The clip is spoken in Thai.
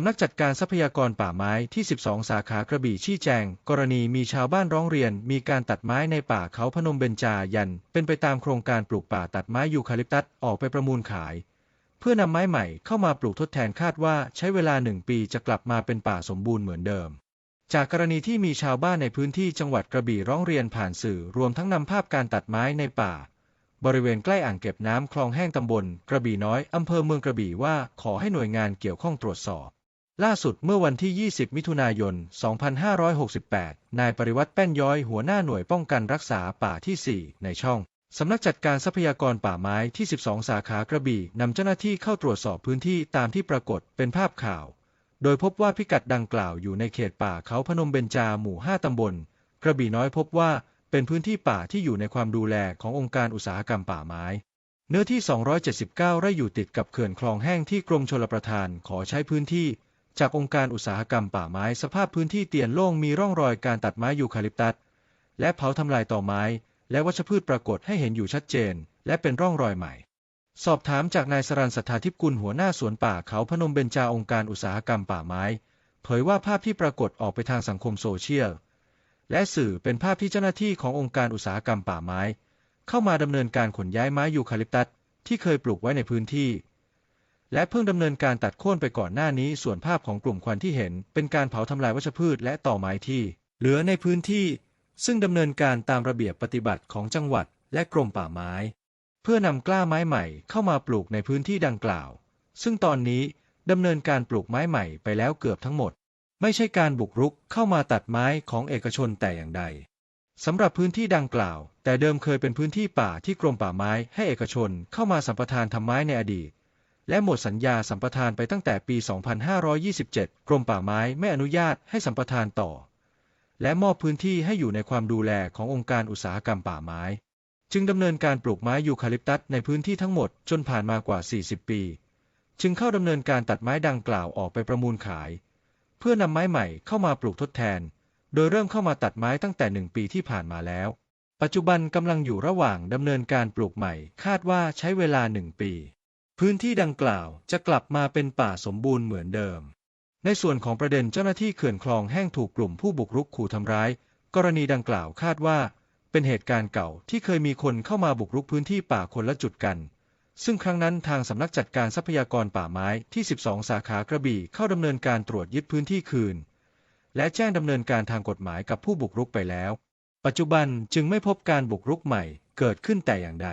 ำนักจัดการทรัพยากรป่าไม้ที่ 12 สาขากระบี่ชี้แจง กรณีมีชาวบ้านร้องเรียน มีการตัดไม้ในป่าเขาพนมเบญจายัน เป็นไปตามโครงการปลูกป่าตัดไม้ยูคาลิปตัสออกไปประมูลขาย เพื่อนำไม้ใหม่เข้ามาปลูกทดแทนคาดว่าใช้เวลาหนึ่งปีจะกลับมาเป็นป่าสมบูรณ์เหมือนเดิม จากกรณีที่มีชาวบ้านในพื้นที่จังหวัดกระบี่ร้องเรียนผ่านสื่อรวมทั้งนำภาพการตัดไม้ในป่าบริเวณใกล้อ่างเก็บน้ำคลองแห้งตำบล กระบี่น้อย อำเภอเมืองกระบี่ว่าขอให้หน่วยงานเกี่ยวข้องตรวจสอบ ล่าสุดเมื่อวันที่ 20 มิถุนายน 2568 นายปริวัติแป้นย้อยหัวหน้าหน่วยป้องกันรักษาป่าที่ 4 ในช่อง สำนักจัดการทรัพยากรป่าไม้ที่ 12 สาขากระบี่นำเจ้าหน้าที่เข้าตรวจสอบพื้นที่ตามที่ปรากฏเป็นภาพข่าว โดยพบว่าพิกัดดังกล่าวอยู่ในเขตป่าเขาพนมเบญจาหมู่ 5 ตำบล กระบี่น้อยพบว่าเป็นพื้นที่ป่าที่อยู่ในความดูแลขององค์การอุตสาหกรรมป่าไม้เนื้อที่ 279 ไร่อยู่ติดกับเขื่อนคลองแห้งที่กรมชลประทานขอใช้พื้นที่ จากองค์การอุตสาหกรรมป่าไม้สภาพพื้นที่เตียนโล่งมีร่องรอยการตัดไม้ยูคาลิปตัส และเผาทำลายต่อไม้ และวัชพืชปรากฏให้เห็นอยู่ชัดเจน และเป็นร่องรอยใหม่ สอบถามจากนายสรันสัทธาทิพกุลหัวหน้าสวนป่าเขาพนมเบญจาองค์การอุตสาหกรรมป่าไม้ เผยว่าภาพที่ปรากฏออกไปทางสังคมโซเชียลและสื่อเป็นภาพที่เจ้าหน้าที่ขององค์การอุตสาหกรรมป่าไม้ เข้ามาดำเนินการขนย้ายไม้ยูคาลิปตัสที่เคยปลูกไว้ในพื้นที่ และเพิ่งดำเนินการตัดโค่นไปก่อนหน้านี้ส่วนภาพของกลุ่มควันที่เห็น เป็นการเผาทำลายวัชพืชและต่อไม้ที่ เหลือในพื้นที่ ซึ่งดำเนินการตามระเบียบปฏิบัติของจังหวัดและกรมป่าไม้ เพื่อนำกล้าไม้ใหม่เข้ามาปลูกในพื้นที่ดังกล่าว ซึ่งตอนนี้ดำเนินการปลูกไม้ใหม่ไปแล้วเกือบทั้งหมด ไม่ใช่การบุกรุกเข้ามาตัดไม้ของเอกชนแต่อย่างใดสำหรับพื้นที่ดังกล่าว แต่เดิมเคยเป็นพื้นที่ป่าที่กรมป่าไม้ให้เอกชนเข้ามาสัมปทานทำไม้ในอดีต และหมดสัญญาสัมปทานไปตั้งแต่ปี 2527 กรมป่าไม้ไม่อนุญาตให้สัมปทานต่อ และมอบพื้นที่ให้อยู่ในความดูแลขององค์การอุตสาหกรรมป่าไม้ จึงดำเนินการปลูกไม้ยูคาลิปตัสในพื้นที่ทั้งหมดจนผ่านมากว่า 40 ปี จึงเข้าดำเนินการตัดไม้ดังกล่าวออกไปประมูลขาย เพื่อนำไม้ใหม่เข้ามาปลูกทดแทน โดยเริ่มเข้ามาตัดไม้ตั้งแต่หนึ่งปีที่ผ่านมาแล้ว ปัจจุบันกำลังอยู่ระหว่างดำเนินการปลูกใหม่ คาดว่าใช้เวลาหนึ่งปี พื้นที่ดังกล่าวจะกลับมาเป็นป่าสมบูรณ์เหมือนเดิม ในส่วนของประเด็นเจ้าหน้าที่เขื่อนคลองแห้งถูกกลุ่มผู้บุกรุกขู่ทำร้าย กรณีดังกล่าวคาดว่า เป็นเหตุการณ์เก่าที่เคยมีคนเข้ามาบุกรุกพื้นที่ป่าคนละจุดกัน ซึ่งครั้งนั้นทางสำนักจัดการทรัพยากรป่าไม้ที่ 12 สาขากระบี่เข้าดำเนินการตรวจยึดพื้นที่คืน และแจ้งดำเนินการทางกฎหมายกับผู้บุกรุกไปแล้ว ปัจจุบันจึงไม่พบการบุกรุกใหม่เกิดขึ้นแต่อย่างใด